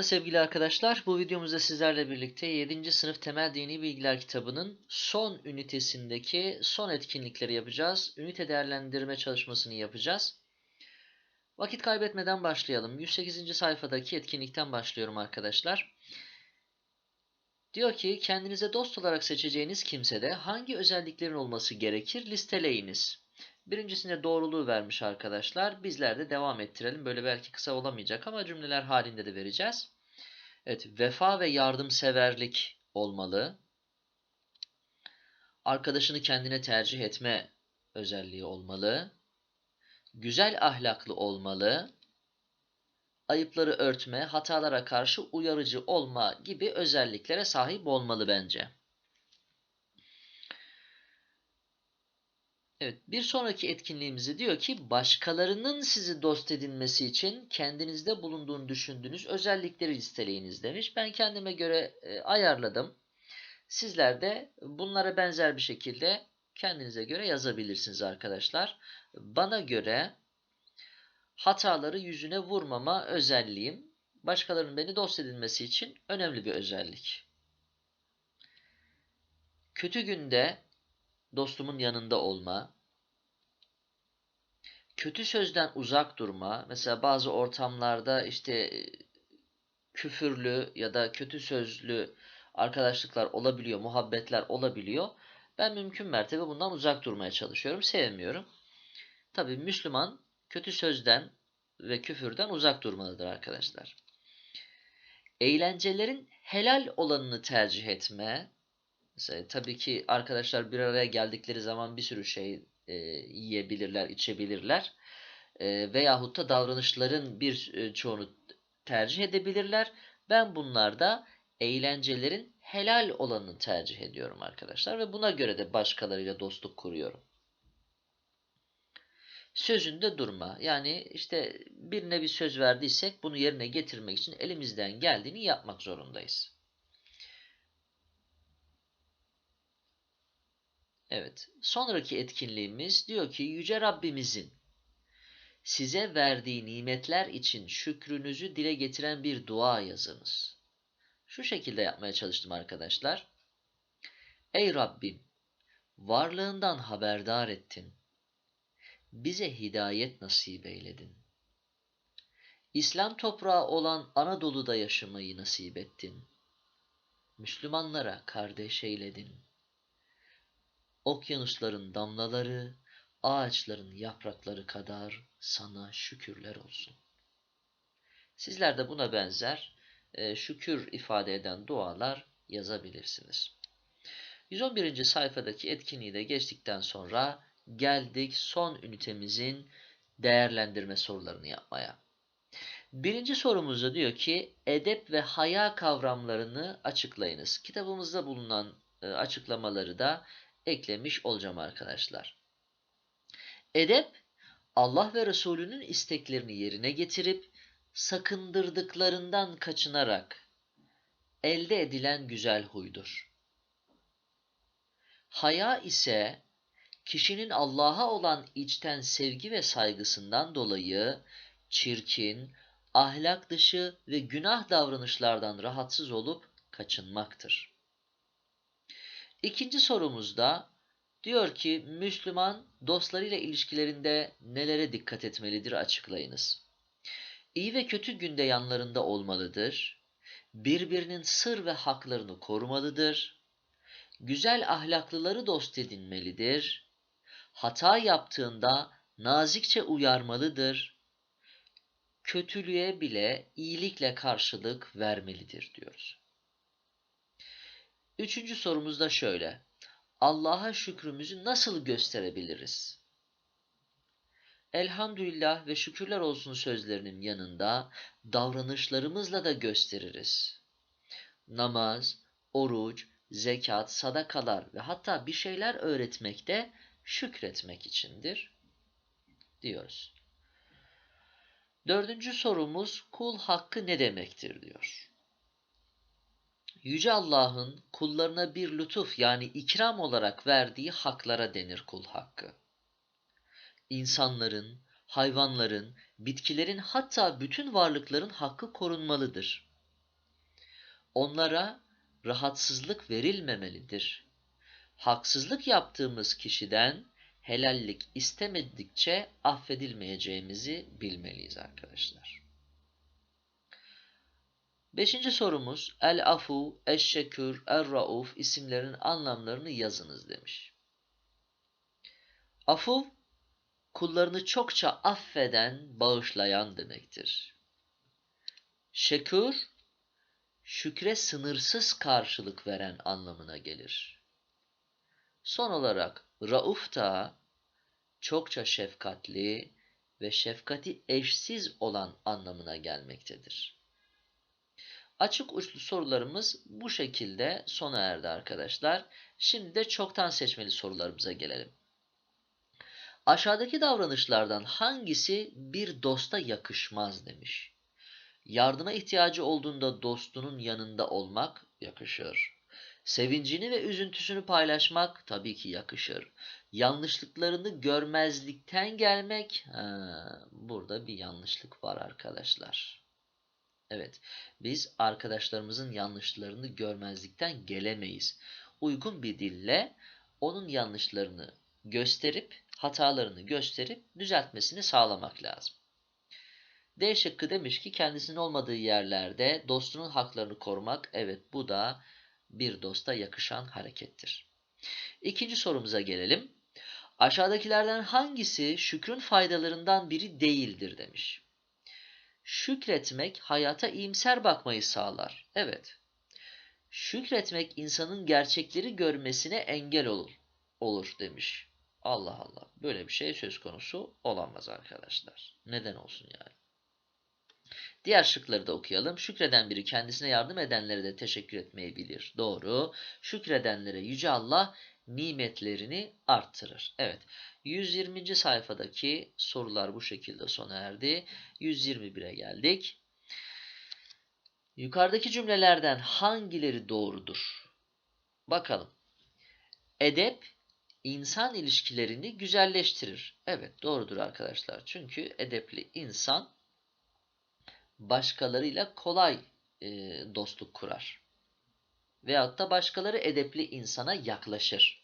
Merhaba sevgili arkadaşlar. Bu videomuzda sizlerle birlikte 7. sınıf temel dini bilgiler kitabının son ünitesindeki son etkinlikleri yapacağız. Ünite değerlendirme çalışmasını yapacağız. Vakit kaybetmeden başlayalım. 108. sayfadaki etkinlikten başlıyorum arkadaşlar. Diyor ki kendinize dost olarak seçeceğiniz kimsede hangi özelliklerin olması gerekir listeleyiniz. Birincisinde doğruluğu vermiş arkadaşlar. Bizler de devam ettirelim. Böyle belki kısa olamayacak ama cümleler halinde de vereceğiz. Evet, vefa ve yardımseverlik olmalı. Arkadaşını kendine tercih etme özelliği olmalı. Güzel ahlaklı olmalı. Ayıpları örtme, hatalara karşı uyarıcı olma gibi özelliklere sahip olmalı bence. Evet, bir sonraki etkinliğimizi diyor ki başkalarının sizi dost edinmesi için kendinizde bulunduğunu düşündüğünüz özellikleri listeleyiniz demiş. Ben kendime göre e, ayarladım. Sizler de bunlara benzer bir şekilde kendinize göre yazabilirsiniz arkadaşlar. Bana göre hataları yüzüne vurmama özelliğim başkalarının beni dost edinmesi için önemli bir özellik. Kötü günde dostumun yanında olma, kötü sözden uzak durma. Mesela bazı ortamlarda işte e, küfürlü ya da kötü sözlü arkadaşlıklar olabiliyor, muhabbetler olabiliyor. Ben mümkün mertebe bundan uzak durmaya çalışıyorum, sevmiyorum. Tabii Müslüman kötü sözden ve küfürden uzak durmalıdır arkadaşlar. Eğlencelerin helal olanını tercih etme, Mesela, tabii ki arkadaşlar bir araya geldikleri zaman bir sürü şey e, yiyebilirler, içebilirler. E, veyahut da davranışların bir e, çoğunu tercih edebilirler. Ben bunlarda eğlencelerin helal olanını tercih ediyorum arkadaşlar. Ve buna göre de başkalarıyla dostluk kuruyorum. Sözünde durma. Yani işte birine bir söz verdiysek bunu yerine getirmek için elimizden geldiğini yapmak zorundayız. Evet. Sonraki etkinliğimiz diyor ki Yüce Rabbimizin size verdiği nimetler için şükrünüzü dile getiren bir dua yazınız. Şu şekilde yapmaya çalıştım arkadaşlar. Ey Rabbim! Varlığından haberdar ettin. Bize hidayet nasip eyledin. İslam toprağı olan Anadolu'da yaşamayı nasip ettin. Müslümanlara kardeş eyledin okyanusların damlaları, ağaçların yaprakları kadar sana şükürler olsun. Sizler de buna benzer e, şükür ifade eden dualar yazabilirsiniz. 111. sayfadaki etkinliği de geçtikten sonra geldik son ünitemizin değerlendirme sorularını yapmaya. Birinci sorumuzda diyor ki edep ve haya kavramlarını açıklayınız. Kitabımızda bulunan e, açıklamaları da eklemiş olacağım arkadaşlar. Edep, Allah ve Resulünün isteklerini yerine getirip sakındırdıklarından kaçınarak elde edilen güzel huydur. Haya ise kişinin Allah'a olan içten sevgi ve saygısından dolayı çirkin, ahlak dışı ve günah davranışlardan rahatsız olup kaçınmaktır. İkinci sorumuzda diyor ki Müslüman dostlarıyla ilişkilerinde nelere dikkat etmelidir açıklayınız. İyi ve kötü günde yanlarında olmalıdır. Birbirinin sır ve haklarını korumalıdır. Güzel ahlaklıları dost edinmelidir. Hata yaptığında nazikçe uyarmalıdır. Kötülüğe bile iyilikle karşılık vermelidir diyoruz. Üçüncü sorumuz da şöyle. Allah'a şükrümüzü nasıl gösterebiliriz? Elhamdülillah ve şükürler olsun sözlerinin yanında davranışlarımızla da gösteririz. Namaz, oruç, zekat, sadakalar ve hatta bir şeyler öğretmek de şükretmek içindir diyoruz. Dördüncü sorumuz kul hakkı ne demektir diyor. Yüce Allah'ın kullarına bir lütuf yani ikram olarak verdiği haklara denir kul hakkı. İnsanların, hayvanların, bitkilerin hatta bütün varlıkların hakkı korunmalıdır. onlara rahatsızlık verilmemelidir. Haksızlık yaptığımız kişiden helallik istemedikçe affedilmeyeceğimizi bilmeliyiz arkadaşlar. Beşinci sorumuz El-Afu, Eşşekür, Er-Rauf isimlerin anlamlarını yazınız demiş. Afu, kullarını çokça affeden, bağışlayan demektir. Şekür, şükre sınırsız karşılık veren anlamına gelir. Son olarak Rauf da çokça şefkatli ve şefkati eşsiz olan anlamına gelmektedir. Açık uçlu sorularımız bu şekilde sona erdi arkadaşlar. Şimdi de çoktan seçmeli sorularımıza gelelim. Aşağıdaki davranışlardan hangisi bir dosta yakışmaz demiş. Yardıma ihtiyacı olduğunda dostunun yanında olmak yakışır. Sevincini ve üzüntüsünü paylaşmak tabii ki yakışır. Yanlışlıklarını görmezlikten gelmek, ha, burada bir yanlışlık var arkadaşlar. Evet, biz arkadaşlarımızın yanlışlarını görmezlikten gelemeyiz. Uygun bir dille onun yanlışlarını gösterip, hatalarını gösterip düzeltmesini sağlamak lazım. D şıkkı demiş ki kendisinin olmadığı yerlerde dostunun haklarını korumak, evet bu da bir dosta yakışan harekettir. İkinci sorumuza gelelim. Aşağıdakilerden hangisi şükrün faydalarından biri değildir demiş. Şükretmek hayata iyimser bakmayı sağlar. Evet. Şükretmek insanın gerçekleri görmesine engel olur, olur demiş. Allah Allah. Böyle bir şey söz konusu olamaz arkadaşlar. Neden olsun yani? Diğer şıkları da okuyalım. Şükreden biri kendisine yardım edenlere de teşekkür etmeyi bilir. Doğru. Şükredenlere Yüce Allah nimetlerini arttırır. Evet. 120. sayfadaki sorular bu şekilde sona erdi. 121'e geldik. Yukarıdaki cümlelerden hangileri doğrudur? Bakalım. Edep insan ilişkilerini güzelleştirir. Evet doğrudur arkadaşlar. Çünkü edepli insan başkalarıyla kolay e, dostluk kurar. Veyahut da başkaları edepli insana yaklaşır.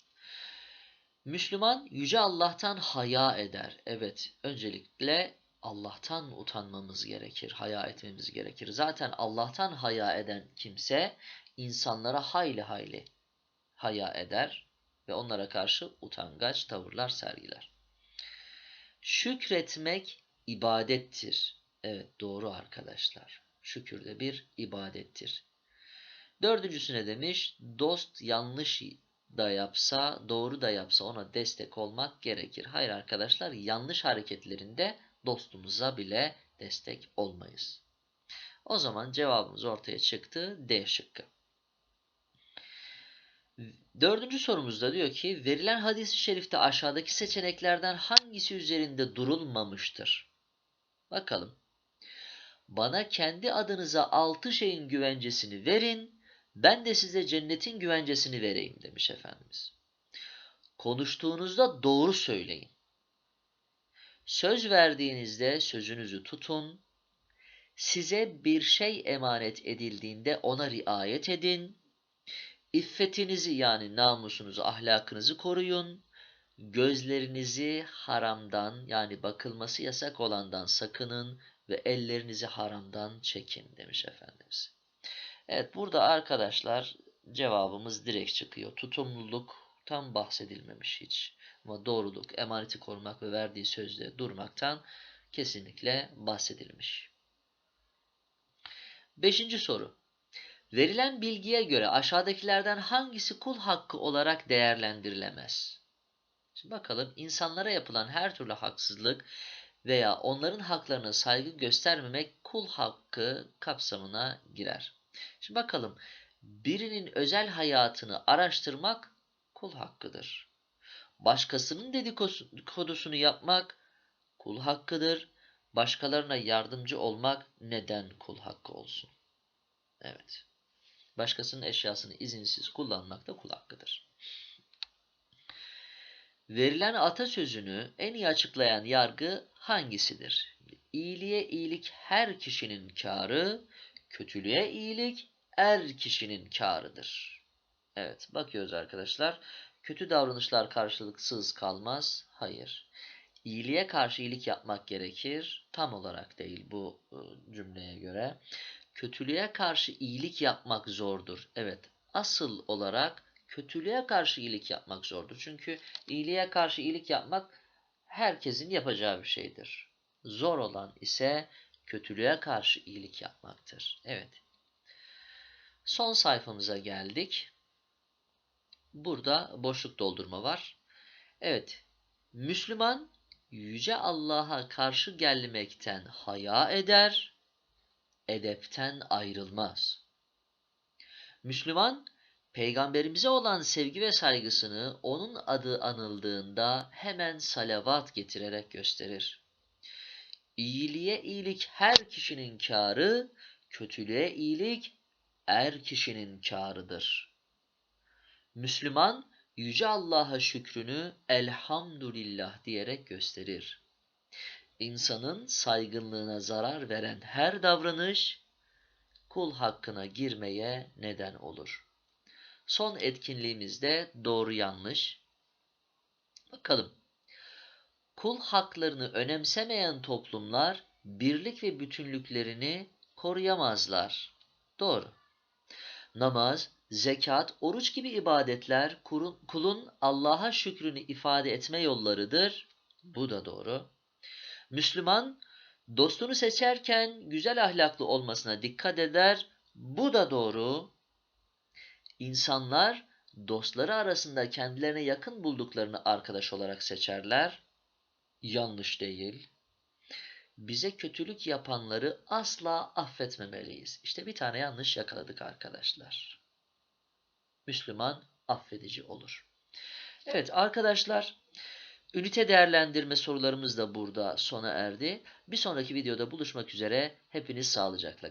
Müslüman Yüce Allah'tan haya eder. Evet, öncelikle Allah'tan utanmamız gerekir, haya etmemiz gerekir. Zaten Allah'tan haya eden kimse insanlara hayli hayli haya eder ve onlara karşı utangaç tavırlar sergiler. Şükretmek ibadettir. Evet doğru arkadaşlar. Şükür de bir ibadettir. Dördüncüsü ne demiş? Dost yanlış da yapsa, doğru da yapsa ona destek olmak gerekir. Hayır arkadaşlar yanlış hareketlerinde dostumuza bile destek olmayız. O zaman cevabımız ortaya çıktı. D şıkkı. Dördüncü sorumuzda diyor ki verilen hadis-i şerifte aşağıdaki seçeneklerden hangisi üzerinde durulmamıştır? Bakalım. Bana kendi adınıza altı şeyin güvencesini verin, ben de size cennetin güvencesini vereyim demiş Efendimiz. Konuştuğunuzda doğru söyleyin. Söz verdiğinizde sözünüzü tutun. Size bir şey emanet edildiğinde ona riayet edin. İffetinizi yani namusunuzu, ahlakınızı koruyun. Gözlerinizi haramdan yani bakılması yasak olandan sakının ve ellerinizi haramdan çekin demiş Efendimiz. Evet burada arkadaşlar cevabımız direkt çıkıyor. Tutumluluktan bahsedilmemiş hiç. Ama doğruluk, emaneti korumak ve verdiği sözde durmaktan kesinlikle bahsedilmiş. Beşinci soru. Verilen bilgiye göre aşağıdakilerden hangisi kul hakkı olarak değerlendirilemez? Şimdi bakalım insanlara yapılan her türlü haksızlık veya onların haklarına saygı göstermemek kul hakkı kapsamına girer. Şimdi bakalım birinin özel hayatını araştırmak kul hakkıdır. Başkasının dedikodusunu yapmak kul hakkıdır. Başkalarına yardımcı olmak neden kul hakkı olsun? Evet. Başkasının eşyasını izinsiz kullanmak da kul hakkıdır. Verilen atasözünü en iyi açıklayan yargı hangisidir? İyiliğe iyilik her kişinin kârı, kötülüğe iyilik er kişinin kârıdır. Evet, bakıyoruz arkadaşlar. Kötü davranışlar karşılıksız kalmaz. Hayır. İyiliğe karşı iyilik yapmak gerekir. Tam olarak değil bu e, cümleye göre. Kötülüğe karşı iyilik yapmak zordur. Evet, asıl olarak kötülüğe karşı iyilik yapmak zordur. Çünkü iyiliğe karşı iyilik yapmak herkesin yapacağı bir şeydir. Zor olan ise kötülüğe karşı iyilik yapmaktır. Evet. Son sayfamıza geldik. Burada boşluk doldurma var. Evet. Müslüman yüce Allah'a karşı gelmekten haya eder, edepten ayrılmaz. Müslüman peygamberimize olan sevgi ve saygısını onun adı anıldığında hemen salavat getirerek gösterir. İyiliğe iyilik her kişinin kârı, kötülüğe iyilik er kişinin kârıdır. Müslüman yüce Allah'a şükrünü elhamdülillah diyerek gösterir. İnsanın saygınlığına zarar veren her davranış kul hakkına girmeye neden olur. Son etkinliğimizde doğru yanlış. Bakalım. Kul haklarını önemsemeyen toplumlar birlik ve bütünlüklerini koruyamazlar. Doğru. Namaz, zekat, oruç gibi ibadetler kulun Allah'a şükrünü ifade etme yollarıdır. Bu da doğru. Müslüman dostunu seçerken güzel ahlaklı olmasına dikkat eder. Bu da doğru. İnsanlar dostları arasında kendilerine yakın bulduklarını arkadaş olarak seçerler. Yanlış değil. Bize kötülük yapanları asla affetmemeliyiz. İşte bir tane yanlış yakaladık arkadaşlar. Müslüman affedici olur. Evet arkadaşlar, ünite değerlendirme sorularımız da burada sona erdi. Bir sonraki videoda buluşmak üzere. Hepiniz sağlıcakla.